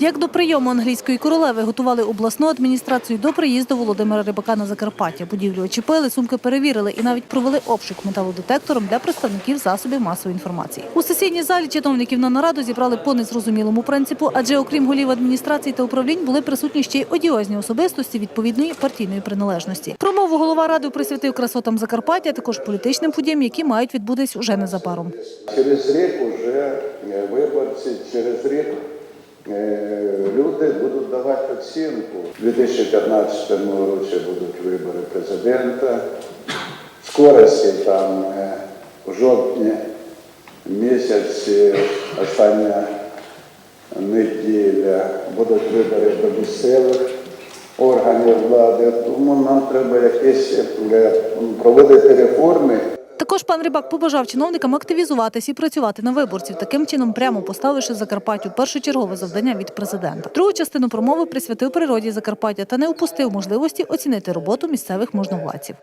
Як до прийому англійської королеви готували обласну адміністрацію до приїзду Володимира Рибака на Закарпаття. Будівлю очепили, сумки перевірили і навіть провели обшук металодетектором для представників засобів масової інформації. У сесійній залі чиновників на нараду зібрали по незрозумілому принципу, адже окрім голів адміністрації та управлінь були присутні ще й одіозні особистості відповідної партійної приналежності. Промову голова ради присвятив красотам Закарпаття, також політичним подіям, які мають відбутись уже незабаром. Через рік вже е, виборці, через рік люди будуть давати оцінку. У 2015 році будуть вибори президента. Скорості там е, в жовтні місяці, остання неділя, будуть вибори до місцевих органів влади. Тому нам треба якісь е, проводити реформи. Також пан Рибак побажав чиновникам активізуватись і працювати на виборців, таким чином прямо поставивши Закарпаттю першочергове завдання від президента. Другу частину промови присвятив природі Закарпаття та не упустив можливості оцінити роботу місцевих можновладців.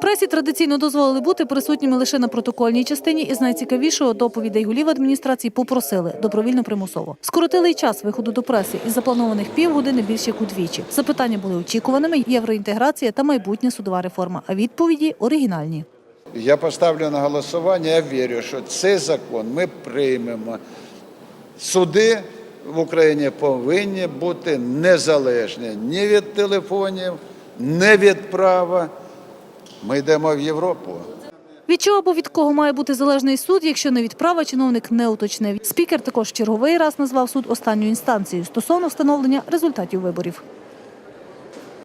Пресі традиційно дозволили бути присутніми лише на протокольній частині, і з найцікавішого доповідей голів адміністрації попросили добровільно примусово. Скоротили й час виходу до преси із запланованих півгодини більше як удвічі. Запитання були очікуваними: євроінтеграція та майбутня судова реформа. А відповіді оригінальні. Я поставлю на голосування, я вірю, що цей закон ми приймемо. Суди в Україні повинні бути незалежні ні від телефонів, ні від права. Ми йдемо в Європу. Від чого або від кого має бути залежний суд, якщо не від права чиновник не уточнив. Спікер також черговий раз назвав суд останньою інстанцією стосовно встановлення результатів виборів.